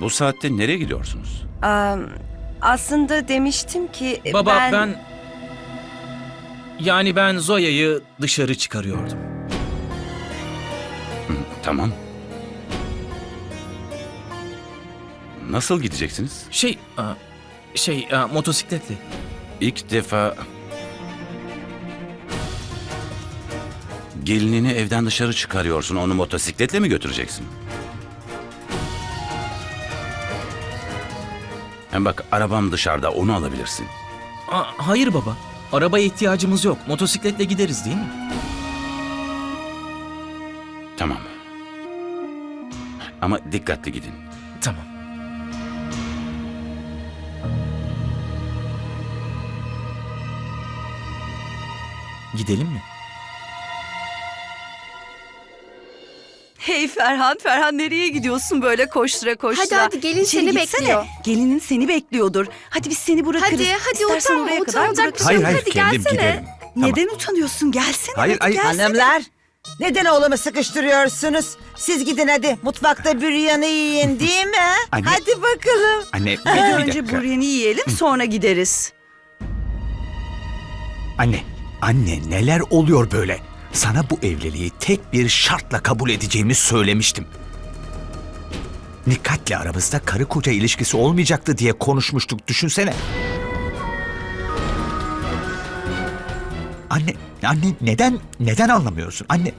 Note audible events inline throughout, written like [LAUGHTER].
Bu saatte nereye gidiyorsunuz? Aa, aslında demiştim ki Baba ben... ben... Yani ben Zoya'yı dışarı çıkarıyordum. Hı, tamam. Nasıl gideceksiniz? Şey, aa, şey aa, motosikletle. İlk defa... Gelinini evden dışarı çıkarıyorsun. Onu motosikletle mi götüreceksin? Bak arabam dışarıda onu alabilirsin. Aa, hayır baba. Arabaya ihtiyacımız yok. Motosikletle gideriz değil mi? Tamam. Ama dikkatli gidin. Tamam. Gidelim mi? Hey Ferhan, Ferhan nereye gidiyorsun böyle koştura koştura? Hadi hadi gelin İçeri seni gitsene. bekliyor. Gelinin seni bekliyordur. Hadi biz seni bırakırız. Hadi hadi İstersen utanma oraya kadar utanacak bir bırakırız. şey yok. Hadi gelsene. Neden utanıyorsun? Gelsene. Hayır, hadi hayır. gelsene. Hanımlar, neden oğlumu sıkıştırıyorsunuz? Siz gidin hadi mutfakta büryanı yiyin değil mi? [LAUGHS] Anne. Hadi bakalım. Anne bir, Bir önce dakika. yiyelim sonra gideriz. Anne, anne neler oluyor böyle? Sana bu evliliği tek bir şartla kabul edeceğimi söylemiştim. Nikat'le aramızda karı koca ilişkisi olmayacaktı diye konuşmuştuk düşünsene. Anne, anne neden, neden anlamıyorsun anne?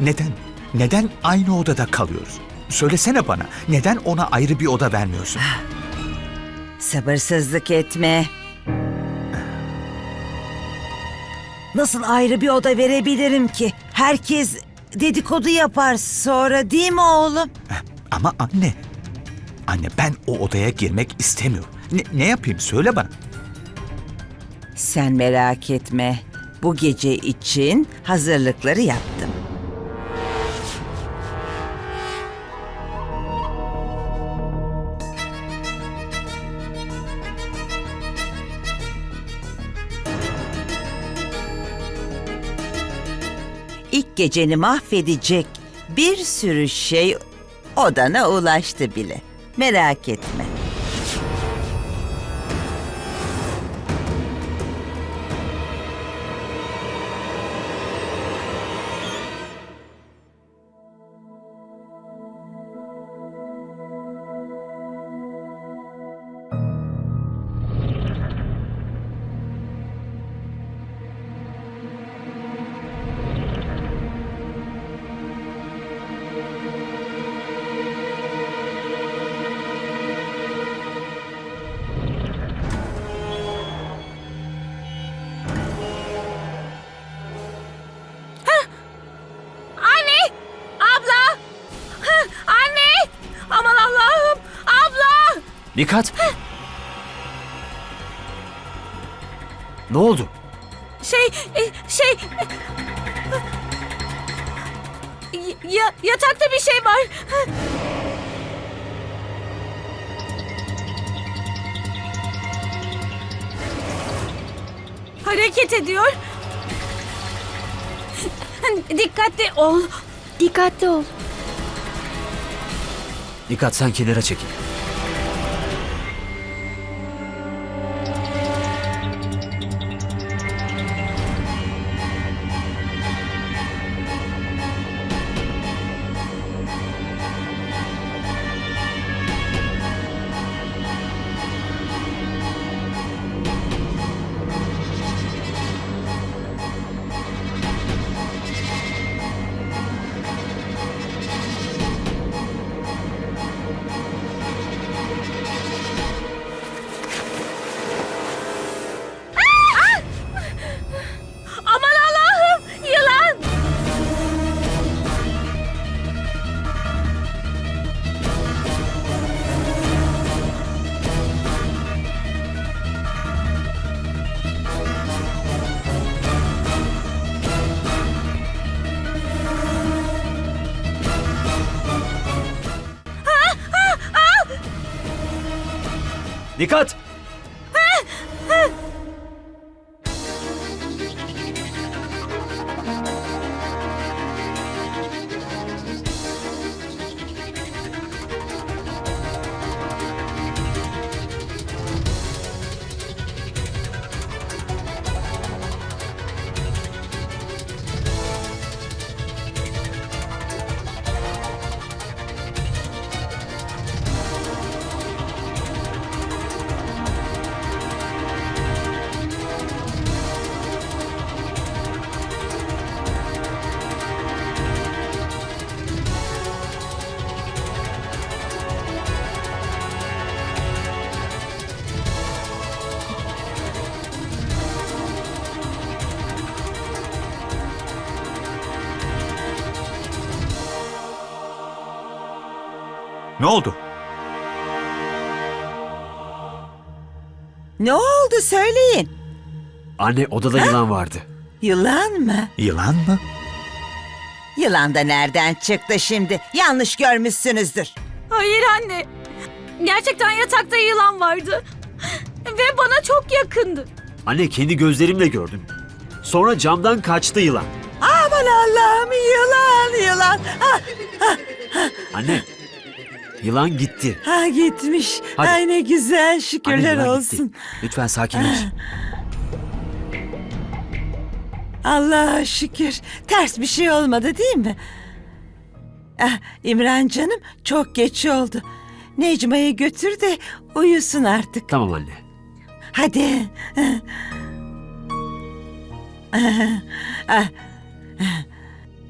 Neden, neden aynı odada kalıyoruz? Söylesene bana, neden ona ayrı bir oda vermiyorsun? Sabırsızlık etme. Nasıl ayrı bir oda verebilirim ki? Herkes dedikodu yapar sonra değil mi oğlum? Ama anne, anne ben o odaya girmek istemiyorum. Ne, ne yapayım söyle bana. Sen merak etme. Bu gece için hazırlıkları yaptım. İlk geceni mahvedecek bir sürü şey odana ulaştı bile. Merak etme. Dikkat! ne oldu? Şey, e, şey... Ya, yatakta bir şey var. Hareket ediyor. Dikkatli ol. Dikkatli ol. Dikkat sen kenara çekil. Dikkat! Ne oldu? Ne oldu söyleyin. Anne odada yılan vardı. Yılan mı? Yılan mı? Yılan da nereden çıktı şimdi? Yanlış görmüşsünüzdür. Hayır anne. Gerçekten yatakta yılan vardı. Ve bana çok yakındı. Anne kendi gözlerimle gördüm. Sonra camdan kaçtı yılan. Aman Allah'ım yılan yılan. Ah, Anne yılan gitti. ah gitmiş. Hadi. Ay ne güzel Anne şükürler yılan olsun. gitti. Lütfen sakinleş. Allah'a şükür. Ters bir şey olmadı değil mi? Ah, İmran canım çok geç oldu. Necma'yı götür de uyusun artık. tamam anne. Hadi. Ah, ah.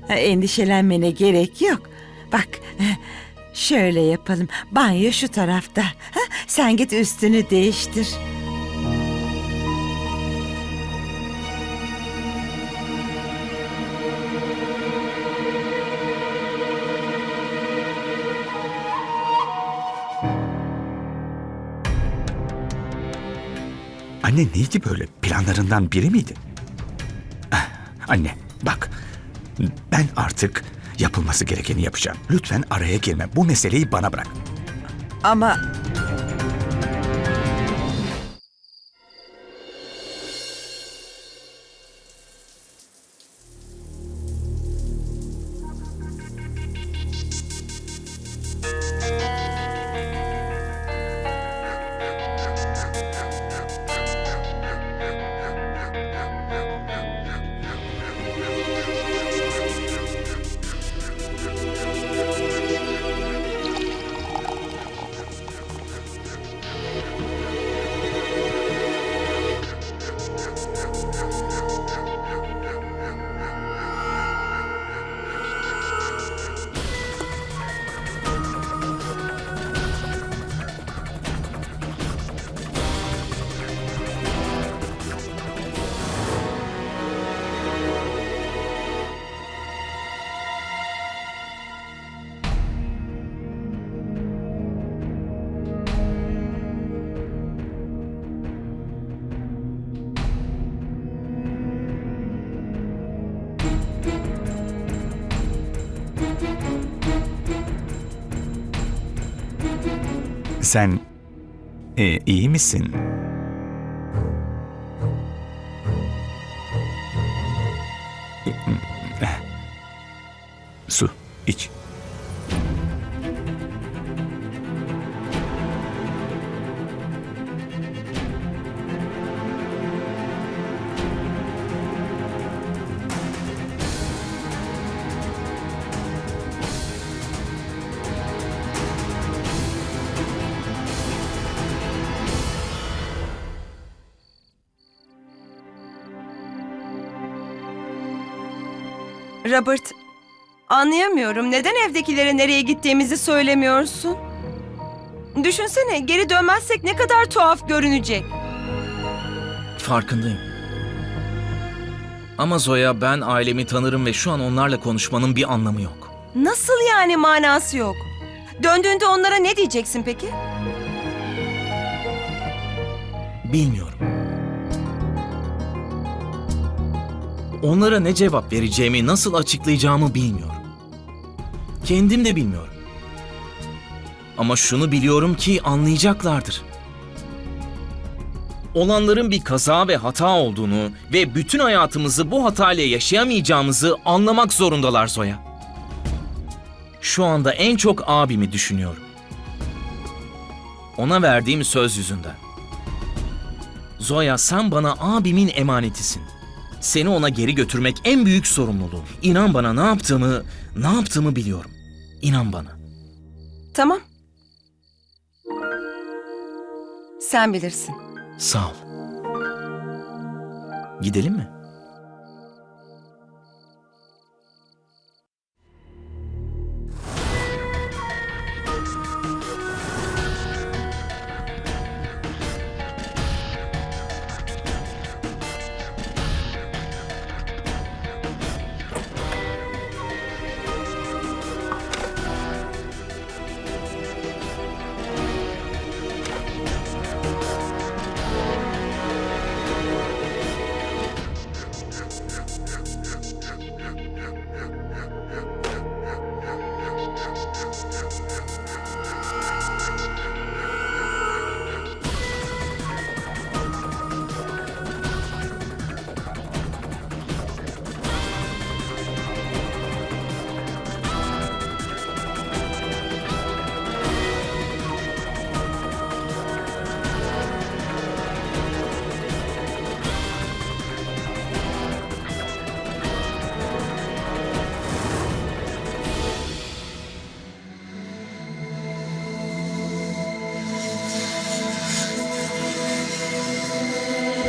Endişelenmene gerek yok. Bak şöyle yapalım. Banyo şu tarafta. Ha, Sen git üstünü değiştir. Anne neydi böyle? Planlarından biri miydi? Ah, Anne bak. Ben artık yapılması gerekeni yapacağım. Lütfen araya girme. Bu meseleyi bana bırak. Ama Sen e, iyi misin? Su iç. Robert, anlayamıyorum. Neden evdekilere nereye gittiğimizi söylemiyorsun? Düşünsene, geri dönmezsek ne kadar tuhaf görünecek. Farkındayım. Ama Zoya ben ailemi tanırım ve şu an onlarla konuşmanın bir anlamı yok. Nasıl yani manası yok? Döndüğünde onlara ne diyeceksin peki? Bilmiyorum. Onlara ne cevap vereceğimi, nasıl açıklayacağımı bilmiyorum. Kendim de bilmiyorum. Ama şunu biliyorum ki anlayacaklardır. Olanların bir kaza ve hata olduğunu ve bütün hayatımızı bu hatayla yaşayamayacağımızı anlamak zorundalar Zoya. Şu anda en çok abimi düşünüyorum. Ona verdiğim söz yüzünden. Zoya sen bana abimin emanetisin. Seni ona geri götürmek en büyük sorumluluğum. İnan bana ne yaptığımı, ne yaptığımı biliyorum. İnan bana. Tamam. Sen bilirsin. Sağ ol. Gidelim mi?